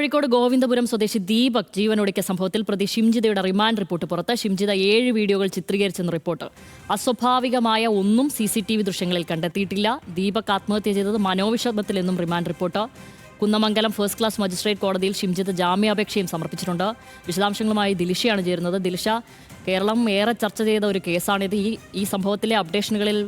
കോഴിക്കോട് ഗോവിന്ദപുരം സ്വദേശി ദീപക് ജീവനൊടുക്കിയ സംഭവത്തിൽ പ്രതി ഷിംജിതയുടെ റിമാൻഡ് റിപ്പോർട്ട് പുറത്ത്. ഷിംജിത ഏഴ് വീഡിയോകൾ ചിത്രീകരിച്ചെന്ന് റിപ്പോർട്ട്. അസ്വാഭാവികമായ ഒന്നും സി സി ടി വി ദൃശ്യങ്ങളിൽ കണ്ടെത്തിയിട്ടില്ല. ദീപക് ആത്മഹത്യ ചെയ്തത് മനോവിഷമത്തിലെന്നും remand report. Kunnamangalam first class magistrate കോടതിയിൽ ഷിംജിത്ത് ജാമ്യാപേക്ഷയും സമർപ്പിച്ചിട്ടുണ്ട്. വിശദാംശങ്ങളുമായി ദിലിഷയാണ് ചേരുന്നത്. ദിലിഷ കേരളം ഏറെ ചർച്ച ചെയ്ത ഒരു കേസാണിത് ഈ ഈ സംഭവത്തിലെ അപ്ഡേഷനുകളിൽ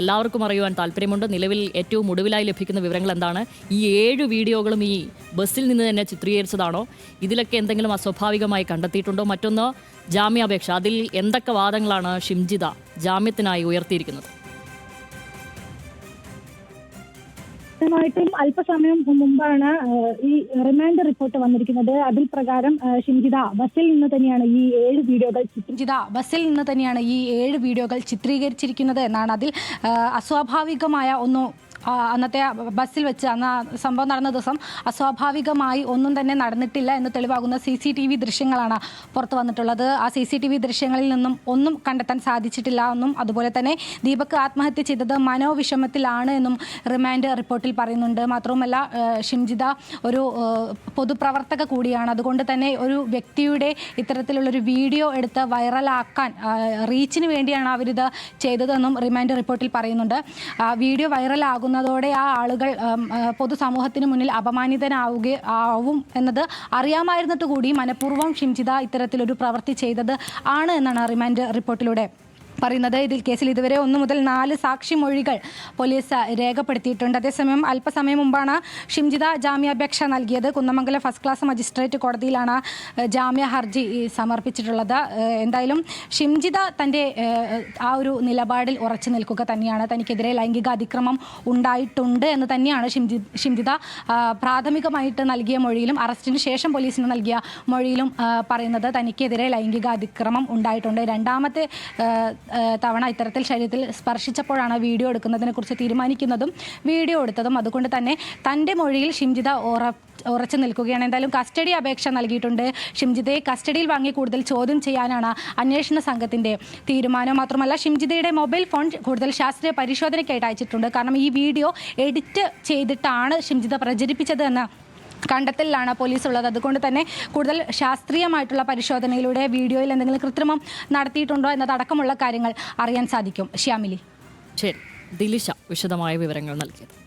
എല്ലാവർക്കും അറിയുവാൻ താല്പര്യമുണ്ട്. നിലവിൽ ഏറ്റവും ഒടുവിലായി ലഭിക്കുന്ന വിവരങ്ങൾ എന്താണ്? ഈ ഏഴ് വീഡിയോകളും ഈ ബസ്സിൽ നിന്ന് തന്നെ ചിത്രീകരിച്ചതാണോ? ഇതിലൊക്കെ എന്തെങ്കിലും അസ്വാഭാവികമായി കണ്ടെത്തിയിട്ടുണ്ടോ? മറ്റൊന്ന് ജാമ്യാപേക്ഷ. അതിൽ എന്തൊക്കെ വാദങ്ങളാണ് ഷിംജിത ജാമ്യത്തിനായി ഉയർത്തിയിരിക്കുന്നത്? വ്യക്തമായിട്ടും അല്പസമയം മുമ്പാണ് ഈ റിമാൻഡ് റിപ്പോർട്ട് വന്നിരിക്കുന്നത്. അതിൽ പ്രകാരം ഷിൻജിത ബസ്സിൽ നിന്ന് തന്നെയാണ് ഈ ഏഴ് വീഡിയോകൾ ഷിൻജിത ജിത ബസ്സിൽ നിന്ന് തന്നെയാണ് ഈ ഏഴ് വീഡിയോകൾ ചിത്രീകരിച്ചിരിക്കുന്നത് എന്നാണ് അതിൽ അസ്വാഭാവികമായ ഒന്നും അന്നത്തെ ബസ്സിൽ വെച്ച് അന്ന് സംഭവം നടന്ന ദിവസം അസ്വാഭാവികമായി ഒന്നും തന്നെ നടന്നിട്ടില്ല എന്ന് തെളിവാകുന്ന സി സി ടി വി ദൃശ്യങ്ങളാണ് പുറത്തു വന്നിട്ടുള്ളത്. ആ സി സി ടി വി ദൃശ്യങ്ങളിൽ നിന്നും ഒന്നും കണ്ടെത്താൻ സാധിച്ചിട്ടില്ല എന്നും അതുപോലെ തന്നെ ദീപക് ആത്മഹത്യ ചെയ്തത് മനോവിഷമത്തിലാണ് എന്നും റിമാൻഡ് റിപ്പോർട്ടിൽ പറയുന്നുണ്ട്. മാത്രവുമല്ല ഷിംജിത ഒരു പൊതുപ്രവർത്തക കൂടിയാണ്. അതുകൊണ്ട് തന്നെ ഒരു വ്യക്തിയുടെ ഇത്തരത്തിലുള്ളൊരു വീഡിയോ എടുത്ത് വൈറലാക്കാൻ റീച്ചിന് വേണ്ടിയാണ് അവരിത് ചെയ്തതെന്നും റിമാൻഡ് റിപ്പോർട്ടിൽ പറയുന്നുണ്ട്. വീഡിയോ വീഡിയോ വൈറലാകുന്നതോടെ ആ ആളുകൾ പൊതുസമൂഹത്തിന് മുന്നിൽ അപമാനിതനാവുക ആവും എന്നത് അറിയാമായിരുന്നിട്ട് കൂടി മനഃപൂർവം ഷിംജിത ഇത്തരത്തിലൊരു പ്രവൃത്തി ചെയ്തത് ആണ് എന്നാണ് റിമാൻഡ് റിപ്പോർട്ടിലൂടെ. പറയുന്നത്. ഇതിൽ കേസിൽ ഇതുവരെ ഒന്നു മുതൽ നാല് സാക്ഷിമൊഴികൾ പോലീസ് രേഖപ്പെടുത്തിയിട്ടുണ്ട്. അതേസമയം അല്പസമയം മുമ്പാണ് ഷിംജിത ജാമ്യാപേക്ഷ നൽകിയത്. കുന്നമംഗലം ഫസ്റ്റ് ക്ലാസ് മജിസ്ട്രേറ്റ് കോടതിയിലാണ് ജാമ്യ ഹർജി സമർപ്പിച്ചിട്ടുള്ളത്. എന്തായാലും ഷിംജിത തന്റെ ആ ഒരു നിലപാടിൽ ഉറച്ചു നിൽക്കുക തന്നെയാണ്. തനിക്കെതിരെ ലൈംഗിക അതിക്രമം ഉണ്ടായിട്ടുണ്ട് എന്ന് തന്നെയാണ് ഷിംജി ഷിംജിത പ്രാഥമികമായിട്ട് നൽകിയ മൊഴിയിലും അറസ്റ്റിന് ശേഷം പോലീസിന് നൽകിയ മൊഴിയിലും പറയുന്നത്. തനിക്കെതിരെ ലൈംഗിക അതിക്രമം ഉണ്ടായിട്ടുണ്ട്. രണ്ടാമത്തെ തവണ ഇത്തരത്തിൽ ശരീരത്തിൽ സ്പർശിച്ചപ്പോഴാണ് വീഡിയോ എടുക്കുന്നതിനെ കുറിച്ച് തീരുമാനിക്കുന്നതും വീഡിയോ എടുത്തതും. അതുകൊണ്ട് തന്നെ തന്റെ മൊഴിയിൽ ഷിംജിത ഉറ ഉറച്ചു നിൽക്കുകയാണ്. എന്തായാലും കസ്റ്റഡി അപേക്ഷ നൽകിയിട്ടുണ്ട്. ഷിംജിതയെ കസ്റ്റഡിയിൽ വാങ്ങി കൂടുതൽ ചോദ്യം ചെയ്യാനാണ് അന്വേഷണ സംഘത്തിന്റെ തീരുമാനം. മാത്രമല്ല ഷിംജിതയുടെ മൊബൈൽ ഫോൺ കൂടുതൽ ശാസ്ത്രീയ പരിശോധനയ്ക്കായിട്ട് അയച്ചിട്ടുണ്ട്. കാരണം ഈ വീഡിയോ എഡിറ്റ് ചെയ്തിട്ടാണ് ഷിംജിത പ്രചരിപ്പിച്ചത് എന്ന് കണ്ടെത്തലിലാണ് പോലീസ് ഉള്ളത് അതുകൊണ്ട് തന്നെ കൂടുതൽ ശാസ്ത്രീയമായിട്ടുള്ള പരിശോധനയിലൂടെ വീഡിയോയിൽ എന്തെങ്കിലും കൃത്രിമം നടത്തിയിട്ടുണ്ടോ എന്നതടക്കമുള്ള കാര്യങ്ങൾ അറിയാൻ സാധിക്കും. ശ്യാമിലി. ശരി. ദിലിഷ വിശദമായ വിവരങ്ങൾ നൽകിയത്.